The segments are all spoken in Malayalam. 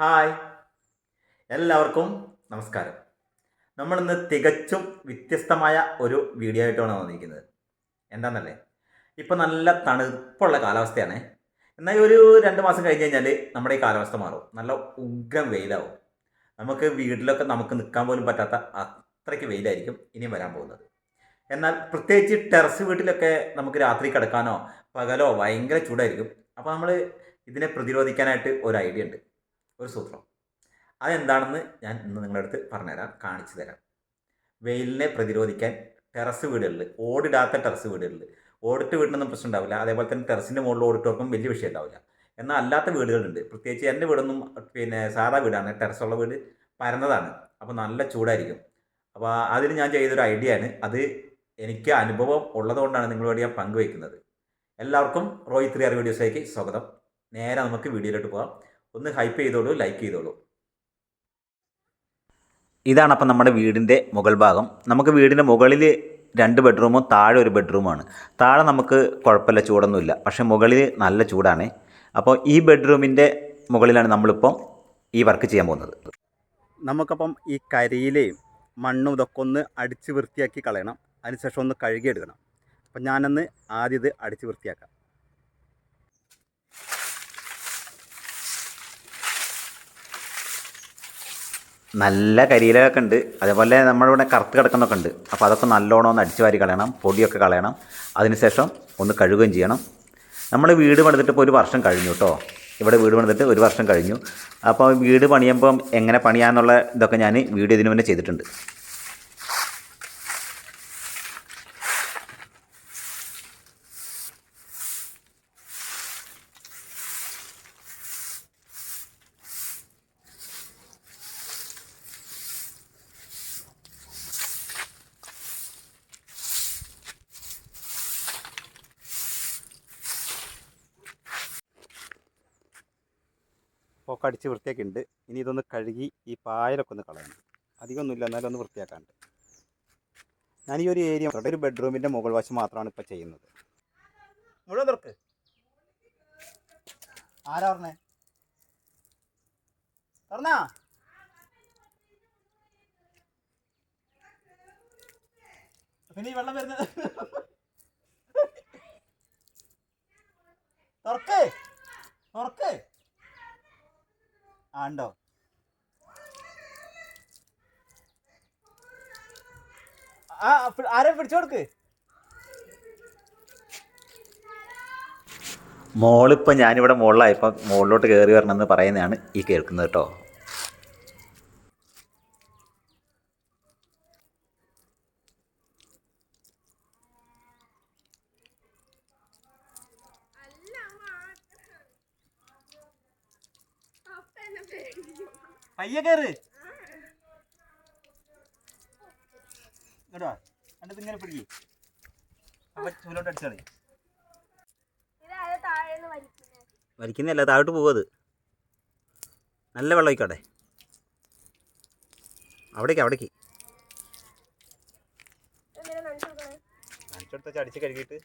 ഹായ്. എല്ലാവർക്കും നമസ്കാരം. നമ്മളിന്ന് തികച്ചും വ്യത്യസ്തമായ ഒരു വീഡിയോ ആയിട്ടാണ് വന്നിരിക്കുന്നത്. എന്താണെന്നല്ലേ ഇപ്പം നല്ല തണുപ്പുള്ള കാലാവസ്ഥയാണ്. എന്നാൽ ഒരു രണ്ട് മാസം കഴിഞ്ഞ് കഴിഞ്ഞാൽ നമ്മുടെ ഈ കാലാവസ്ഥ മാറും. നല്ല ഉഗ്രം വെയിലാവും. നമുക്ക് വീട്ടിലൊക്കെ നമുക്ക് നിൽക്കാൻ പോലും പറ്റാത്ത അത്രയ്ക്ക് വെയിലായിരിക്കും ഇനിയും വരാൻ പോകുന്നത്. എന്നാൽ പ്രത്യേകിച്ച് ടെറസ് വീട്ടിലൊക്കെ നമുക്ക് രാത്രി കിടക്കാനോ പകലോ ഭയങ്കര ചൂടായിരിക്കും. അപ്പോൾ നമ്മൾ ഇതിനെ പ്രതിരോധിക്കാനായിട്ട് ഒരു ഐഡിയ ഉണ്ട്. ഒരു സൂത്രം. അതെന്താണെന്ന് ഞാൻ ഇന്ന് നിങ്ങളുടെ അടുത്ത് പറഞ്ഞുതരാം കാണിച്ചു തരാം. വെയിലിനെ പ്രതിരോധിക്കാൻ ടെറസ് വീടുകളിൽ ഓടിടാത്ത ടെറസ് വീടുകളിൽ ഓടിട്ട് വീടിനൊന്നും പ്രശ്നം ഉണ്ടാവില്ല. അതേപോലെ തന്നെ ടെറസിന്റെ മുകളിൽ ഓടിട്ടവർക്കും വലിയ വിഷയം ഉണ്ടാവില്ല. എന്നാൽ അല്ലാത്ത വീടുകളുണ്ട്. പ്രത്യേകിച്ച് എന്റെ വീടൊന്നും പിന്നെ സാധാ വീടാണ്. ടെറസുള്ള വീട് പരന്നതാണ്. അപ്പോൾ നല്ല ചൂടായിരിക്കും. അപ്പോൾ അതിന് ഞാൻ ചെയ്തൊരു ഐഡിയ ആണ് അത് എനിക്ക് അനുഭവം ഉള്ളതുകൊണ്ടാണ് നിങ്ങളോട് ഞാൻ പങ്കുവയ്ക്കുന്നത്. എല്ലാവർക്കും റോയ് ത്രീ ആർ വീഡിയോസിലേക്ക് സ്വാഗതം. നേരെ നമുക്ക് വീഡിയോയിലോട്ട് പോകാം. ഒന്ന് ഹൈപ്പ് ചെയ്തോളൂ ലൈക്ക് ചെയ്തോളൂ. ഇതാണ് അപ്പം നമ്മുടെ വീടിന്റെ മുകൾ ഭാഗം. നമുക്ക് വീടിന്റെ മുകളിൽ രണ്ട് ബെഡ്റൂമും താഴെ ഒരു ബെഡ്റൂമാണ് താഴെ നമുക്ക് കുഴപ്പമില്ല ചൂടൊന്നുമില്ല. പക്ഷേ മുകളിൽ നല്ല ചൂടാണ്. അപ്പോൾ ഈ ബെഡ്റൂമിന്റെ മുകളിലാണ് നമ്മളിപ്പം ഈ വർക്ക് ചെയ്യാൻ പോകുന്നത്. നമുക്കപ്പം ഈ കരിയിലെയും മണ്ണും ഇതൊക്കെ ഒന്ന് അടിച്ച് വൃത്തിയാക്കി കളയണം. അതിനുശേഷം ഒന്ന് കഴുകിയെടുക്കണം. അപ്പം ഞാനൊന്ന് ആദ്യം ഇത് അടിച്ച് വൃത്തിയാക്കാം. നല്ല കരിയിലൊക്കെ ഉണ്ട്. അതേപോലെ നമ്മളിവിടെ കറുത്ത് കിടക്കുന്നൊക്കെ ഉണ്ട്. അപ്പോൾ അതൊക്കെ നല്ലോണം ഒന്ന് അടിച്ചു വാരി കളയണം. പൊടിയൊക്കെ കളയണം. അതിനുശേഷം ഒന്ന് കഴുകുകയും ചെയ്യണം. നമ്മൾ വീട് പണിതിട്ട് ഇപ്പോൾ ഒരു വർഷം കഴിഞ്ഞു കേട്ടോ ഇവിടെ വീട് പണിതിട്ട് ഒരു വർഷം കഴിഞ്ഞു. അപ്പോൾ വീട് പണിയുമ്പം എങ്ങനെ പണിയാന്നുള്ള ഇതൊക്കെ ഞാൻ വീഡിയോ ഇതിനു മുന്നേ ചെയ്തിട്ടുണ്ട്. ഒക്കെ അടിച്ച് വൃത്തിയാക്കിയിട്ടുണ്ട്. ഇനി ഇതൊന്ന് കഴുകി ഈ പായലൊക്കെ ഒന്ന് കളയണം. അധികമൊന്നുമില്ല. എന്നാലും ഒന്ന് വൃത്തിയാക്കാണ്ട് ഞാൻ ഈ ഒരു ഏരിയ ഒരു ബെഡ്റൂമിന്റെ മുകൾ വശം മാത്രമാണ് ഇപ്പോൾ ചെയ്യുന്നത്. മുഴുവൻ തുറക്ക്. ആരാ പറഞ്ഞേ തുറന്നാ? പിന്നെ ഈ വെള്ളം വരുന്നത്. തുറക്ക്. തുറക്ക്. ആ ഉണ്ടോ ആ ആരെ പിടിച്ചു കൊടുക്ക്? മോളിപ്പോൾ ഞാനിവിടെ മുകളിലായപ്പോൾ മുകളിലോട്ട് കയറി വരണമെന്ന് പറയുന്നതാണ് ഈ കേൾക്കുന്നത് കേട്ടോ. പയ്യെ കയറ് കേട്ടോ എന്നിട്ട് ഇങ്ങനെ പിടിക്ക്. അപ്പൊ ചൂലോട്ട് അടിച്ചാളി വലിക്കുന്നല്ല താഴോട്ട് പോവത് നല്ല വെള്ളം ഒഴിക്കോട്ടെ. അവിടേക്ക് അവിടേക്ക്. എന്തിനാ നനച്ചു കൊടുക്കണേ? അടിച്ച് കഴുകിയിട്ട്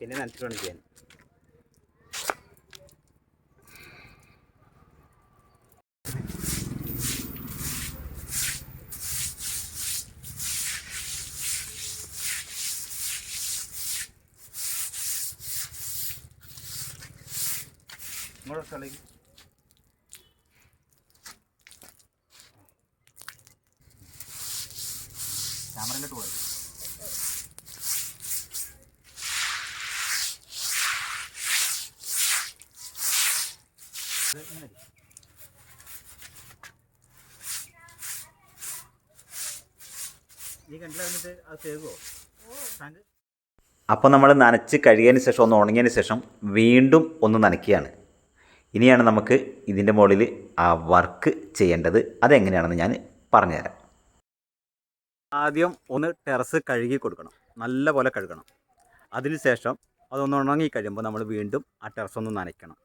പിന്നെ നനച്ചിട്ട് വേണം ചെയ്യാൻ sa lagi. പോയി. ഈ അപ്പോൾ നമ്മൾ നനച്ച് കഴിയതിന് ശേഷം ഒന്ന് ഉണങ്ങിയതിന് ശേഷം വീണ്ടും ഒന്ന് നനയ്ക്കുകയാണ് ഇനിയാണ് നമുക്ക് ഇതിന്റെ മുകളിൽ ആ വർക്ക് ചെയ്യേണ്ടത്. അതെങ്ങനെയാണെന്ന് ഞാൻ പറഞ്ഞുതരാം. ആദ്യം ഒന്ന് ടെറസ് കഴുകി കൊടുക്കണം. നല്ല പോലെ കഴുകണം അതിനുശേഷം അതൊന്ന് ഉണങ്ങി കഴിയുമ്പോൾ നമ്മൾ വീണ്ടും ആ ടെറസ് ഒന്ന് നനയ്ക്കണം.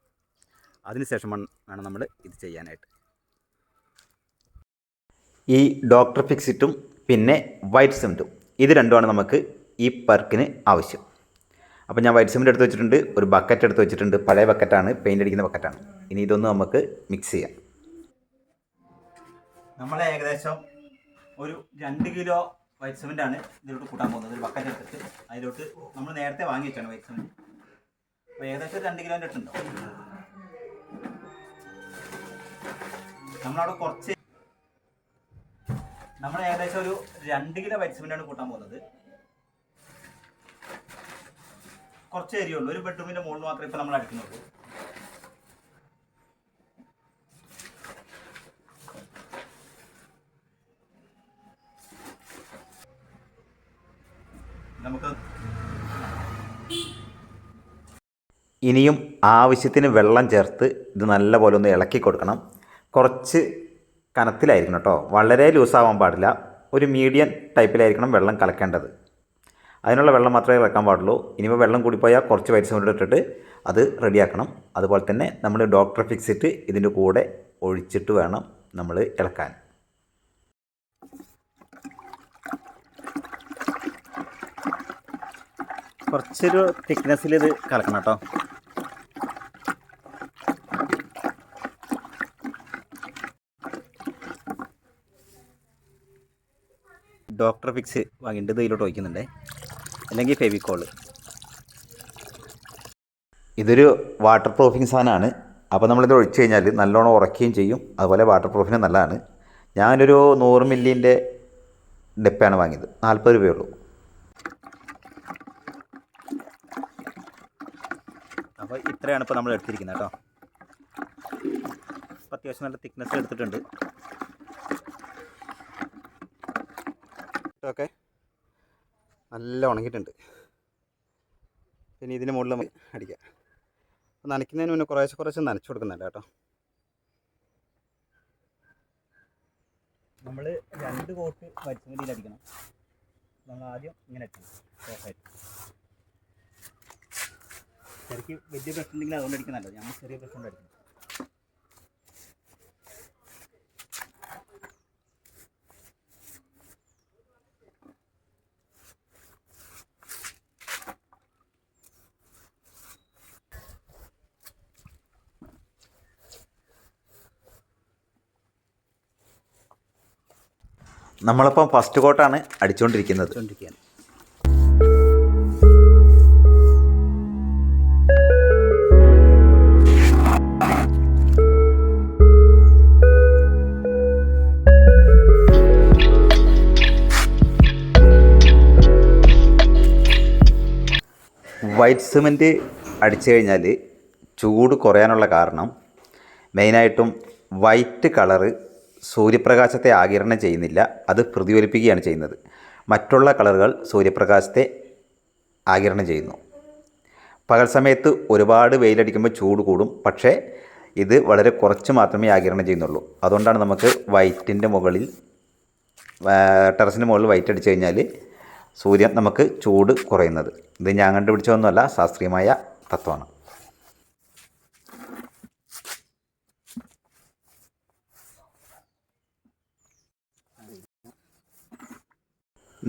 അതിനുശേഷം വേണം വേണം നമ്മൾ ഇത് ചെയ്യാനായിട്ട്. ഈ ഡോക്ടർ ഫിക്സിറ്റും പിന്നെ വൈറ്റ് സിമെന്റും. ഇത് രണ്ടുമാണ് നമുക്ക് ഈ വർക്കിന് ആവശ്യം. അപ്പോൾ ഞാൻ വൈറ്റ് സിമെന്റ് എടുത്ത് വെച്ചിട്ടുണ്ട് ഒരു ബക്കറ്റ് എടുത്ത് വെച്ചിട്ടുണ്ട് പഴയ ബക്കറ്റാണ് പെയിന്റ് അടിക്കുന്ന ബക്കറ്റാണ് ഇനി ഇതൊന്ന് നമുക്ക് മിക്സ് ചെയ്യാം. നമ്മൾ ഏകദേശം ഒരു രണ്ട് കിലോ വൈറ്റ് സിമെന്റ് ആണ് ഇതിലോട്ട് കൂട്ടാൻ പോകുന്നത്. ഒരു ബക്കറ്റ് എടുത്തിട്ട് അതിലോട്ട് നമ്മൾ നേരത്തെ വാങ്ങി വെച്ചാണ് വൈറ്റ് സിമെന്റ് അപ്പോൾ ഏകദേശം രണ്ട് കിലോന്റെ അടുത്തുണ്ടോ. നമ്മളവിടെ കുറച്ച് നമ്മൾ ഏകദേശം ഒരു രണ്ട് കിലോ വൈറ്റ് സിമെന്റ് ആണ് കൂട്ടാൻ പോകുന്നത്. കുറച്ച് ഏരിയ ഉള്ളൂ. ഒരു ബെഡ്റൂമിന്റെ മുകളിൽ മാത്രമേ ഇപ്പൊ നമ്മൾ അടിക്കുന്നുള്ളൂ. ഇനിയും ആവശ്യത്തിന് വെള്ളം ചേർത്ത് ഇത് നല്ലപോലെ ഒന്ന് ഇളക്കി കൊടുക്കണം. കുറച്ച് കനത്തിലായിരിക്കണം കേട്ടോ. വളരെ ലൂസാവാൻ പാടില്ല. ഒരു മീഡിയം ടൈപ്പിലായിരിക്കണം വെള്ളം കലക്കേണ്ടത്. അതിനുള്ള വെള്ളം മാത്രമേ വെക്കാൻ പാടുള്ളൂ. ഇനിയിപ്പോൾ വെള്ളം കൂടിപ്പോയാൽ കുറച്ച് വൈറ്റ് സിമെന്റ് ഇട്ടിട്ട് അത് റെഡിയാക്കണം. അതുപോലെ തന്നെ നമ്മൾ ഡോക്ടർ ഫിക്സിറ്റ് ഇതിന്റെ കൂടെ ഒഴിച്ചിട്ട് വേണം നമ്മൾ ഇളക്കാൻ. കുറച്ചൊരു തിക്നെസ്സിൽ ഇത് കലക്കണം കേട്ടോ ഡോക്ടർ ഫിക്സ് വാങ്ങിയിട്ട് ഇത് ഇതിലോട്ട് ഒഴിക്കുന്നുണ്ടേ. അല്ലെങ്കിൽ ഫെവിക്കോൾ. ഇതൊരു വാട്ടർ പ്രൂഫിങ് സാധനമാണ്. അപ്പോൾ നമ്മളിത് ഒഴിച്ച് കഴിഞ്ഞാൽ നല്ലോണം ഉറക്കുകയും ചെയ്യും. അതുപോലെ വാട്ടർ പ്രൂഫിന് നല്ലതാണ്. ഞാനൊരു നൂറ് മില്ലിന്റെ ഡെപ്പാണ് വാങ്ങിയത്. നാൽപ്പത് രൂപയുള്ളൂ അപ്പോൾ ഇത്രയാണ് ഇപ്പോൾ നമ്മൾ എടുത്തിരിക്കുന്നത് കേട്ടോ. അത്യാവശ്യം നല്ല തിക്നെസ് എടുത്തിട്ടുണ്ട്. ഓക്കെ. നല്ല ഉണങ്ങിയിട്ടുണ്ട്. ഇനി ഇതിന് മുകളിൽ അടിക്കാം. അപ്പോൾ നനയ്ക്കുന്നതിന് മുന്നേ കുറേശ്ശെ കുറേശ്ശെ നനച്ചു കൊടുക്കുന്നുണ്ട് കേട്ടോ? നമ്മൾ രണ്ട് കോട്ട് വരിച്ചുമല്ലിയിൽ അടിക്കണം. നമ്മൾ ആദ്യം ഇങ്ങനെ അടിക്കണം. സോഫായിട്ട് ശരിക്ക് വലിയ പ്രശ്നം ഉണ്ടെങ്കിൽ അതുകൊണ്ട് അടിക്കുന്നല്ലോ നമ്മൾ ചെറിയ പ്രശ്നം അടിക്കണം. നമ്മളിപ്പം ഫസ്റ്റ് കോട്ടാണ് അടിച്ചുകൊണ്ടിരിക്കുന്നത് വൈറ്റ് സിമെന്റ് അടിച്ചു കഴിഞ്ഞാൽ ചൂട് കുറയാനുള്ള കാരണം മെയിനായിട്ടും വൈറ്റ് കളറ് സൂര്യപ്രകാശത്തെ ആകിരണം ചെയ്യുന്നില്ല അത് പ്രതിഫലിപ്പിക്കുകയാണ് ചെയ്യുന്നത്. മറ്റുള്ള കളറുകൾ സൂര്യപ്രകാശത്തെ ആകിരണം ചെയ്യുന്നു. പകൽ സമയത്ത് ഒരുപാട് വെയിലടിക്കുമ്പോൾ ചൂട് കൂടും പക്ഷേ ഇത് വളരെ കുറച്ച് മാത്രമേ ആകിരണം ചെയ്യുന്നുള്ളൂ. അതുകൊണ്ടാണ് നമുക്ക് വൈറ്റിന്റെ മുകളിൽ ടെറസിന്റെ മുകളിൽ വൈറ്റ് അടിച്ചു കഴിഞ്ഞാൽ സൂര്യൻ നമുക്ക് ചൂട് കുറയുന്നത്. ഇത് ഞാൻ കണ്ടുപിടിച്ചതൊന്നുമല്ല ശാസ്ത്രീയമായ തത്വമാണ്.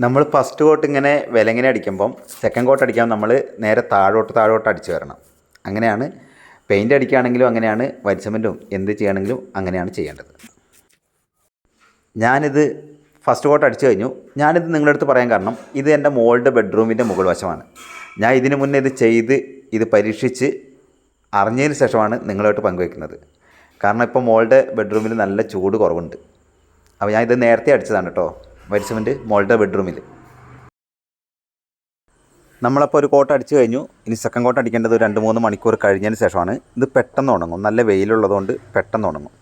നമ്മൾ ഫസ്റ്റ് കോട്ട് ഇങ്ങനെ വിലങ്ങനെ അടിക്കുമ്പം സെക്കൻഡ് കോട്ട് അടിക്കാൻ നമ്മൾ നേരെ താഴോട്ട് താഴോട്ട് അടിച്ചു വരണം. അങ്ങനെയാണ് പെയിന്റ് അടിക്കുകയാണെങ്കിലും അങ്ങനെയാണ് വൈറ്റ് സിമെന്റും എന്ത് ചെയ്യുകയാണെങ്കിലും അങ്ങനെയാണ് ചെയ്യേണ്ടത്. ഞാനിത് ഫസ്റ്റ് കോട്ട് അടിച്ചു കഴിഞ്ഞു. ഞാനിത് നിങ്ങളുടെ അടുത്ത് പറയാൻ കാരണം ഇത് എന്റെ മോളുടെ ബെഡ്റൂമിന്റെ മുകൾ വശമാണ്. ഞാൻ ഇതിനു മുന്നേ ഇത് ചെയ്ത് ഇത് പരീക്ഷിച്ച് അറിഞ്ഞതിന് ശേഷമാണ് നിങ്ങളുമായിട്ട് പങ്കുവയ്ക്കുന്നത് കാരണം ഇപ്പോൾ മോളുടെ ബെഡ്റൂമിൽ നല്ല ചൂട് കുറവുണ്ട്. അപ്പോൾ ഞാൻ ഇത് നേരത്തെ അടിച്ചതാണ് കേട്ടോ. വൈറ്റ് സിമെന്റ് മോളുടെ ബെഡ്റൂമിൽ നമ്മളപ്പോൾ ഒരു കോട്ട് അടിച്ചു കഴിഞ്ഞു. ഇനി സെക്കൻഡ് കോട്ട് അടിക്കേണ്ടത് രണ്ട് മൂന്ന് മണിക്കൂർ കഴിഞ്ഞതിന് ശേഷമാണ്. ഇത് പെട്ടെന്ന് ഉണങ്ങും. നല്ല വെയിലുള്ളതുകൊണ്ട് പെട്ടെന്ന് ഉണങ്ങും.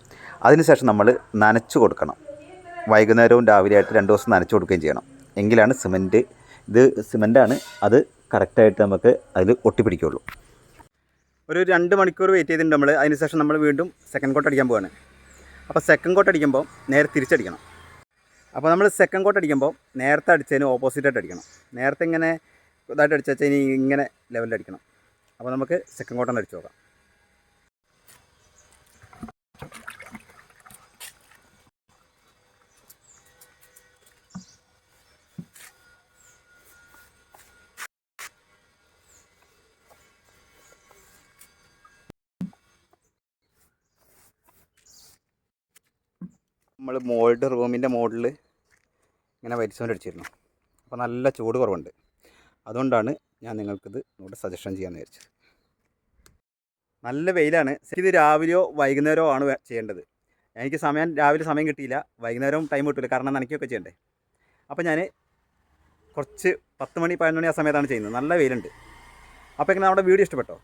അതിനുശേഷം നമ്മൾ നനച്ചു കൊടുക്കണം. വൈകുന്നേരവും രാവിലെയായിട്ട് രണ്ട് ദിവസം നനച്ചു കൊടുക്കുകയും ചെയ്യണം. എങ്കിലാണ് സിമന്റ് ഇത് സിമന്റാണ് അത് കറക്റ്റായിട്ട് നമുക്ക് അതിൽ ഒട്ടിപ്പിടിക്കുകയുള്ളൂ ഒരു രണ്ട് മണിക്കൂർ വെയിറ്റ് ചെയ്തിട്ടുണ്ട് നമ്മൾ അതിനുശേഷം നമ്മൾ വീണ്ടും സെക്കൻഡ് കോട്ട് അടിക്കാൻ പോവാണ്. അപ്പോൾ സെക്കൻഡ് കോട്ട് അടിക്കുമ്പോൾ നേരെ തിരിച്ചടിക്കണം. അപ്പോൾ നമ്മൾ സെക്കൻഡ് കോട്ട് അടിക്കുമ്പോൾ നേരത്തെ അടിച്ചതിന് ഓപ്പോസിറ്റായിട്ട് അടിക്കണം. നേരത്തെ ഇങ്ങനെ ഇതായിട്ട് അടിച്ചു വെച്ചാൽ ഇനി ഇങ്ങനെ ലെവലിൽ അടിക്കണം. അപ്പോൾ നമുക്ക് സെക്കൻഡ് കോട്ടൺ അടിച്ചു നോക്കാം. നമ്മൾ മോൾഡ് റൂമിന്റെ മോഡിൽ ഇങ്ങനെ വരിച്ചുകൊണ്ടടിച്ചിരുന്നു അപ്പോൾ നല്ല ചൂട് കുറവുണ്ട്. അതുകൊണ്ടാണ് ഞാൻ നിങ്ങൾക്കിത് ഇവിടെ സജഷൻ ചെയ്യാമെന്ന് വിചാരിച്ചത്. നല്ല വെയിലാണ്. ഇത് രാവിലെയോ വൈകുന്നേരമോ ആണ് ചെയ്യേണ്ടത്. എനിക്ക് സമയം രാവിലെ സമയം കിട്ടിയില്ല. വൈകുന്നേരവും ടൈം കിട്ടില്ല കാരണം നനയ്ക്കുകയൊക്കെ ചെയ്യണ്ടേ. അപ്പോൾ ഞാൻ കുറച്ച് പത്ത് മണി പതിനൊന്ന് മണി ആ സമയത്താണ് ചെയ്യുന്നത്. നല്ല വെയിലുണ്ട്. അപ്പോൾ ഇങ്ങനെ നമ്മുടെ വീഡിയോ ഇഷ്ടപ്പെട്ടോ?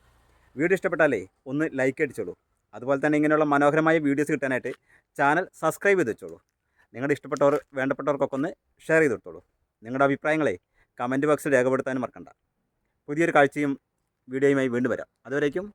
വീഡിയോ ഇഷ്ടപ്പെട്ടാലേ ഒന്ന് ലൈക്ക് അടിച്ചോളൂ. അതുപോലെ തന്നെ ഇങ്ങനെയുള്ള മനോഹരമായ വീഡിയോസ് കിട്ടാനായിട്ട് ചാനൽ സബ്സ്ക്രൈബ് ചെയ്ത് വെച്ചോളൂ. നിങ്ങളുടെ ഇഷ്ടപ്പെട്ടവർ വേണ്ടപ്പെട്ടവർക്കൊക്കെ ഒന്ന് ഷെയർ ചെയ്ത് കൊടുത്തോളൂ നിങ്ങളുടെ അഭിപ്രായങ്ങളെ കമന്റ് ബോക്സിൽ രേഖപ്പെടുത്താനും മറക്കണ്ട. പുതിയൊരു കാഴ്ചയും വീഡിയോയുമായി വീണ്ടും വരാം. അതുവരേക്കും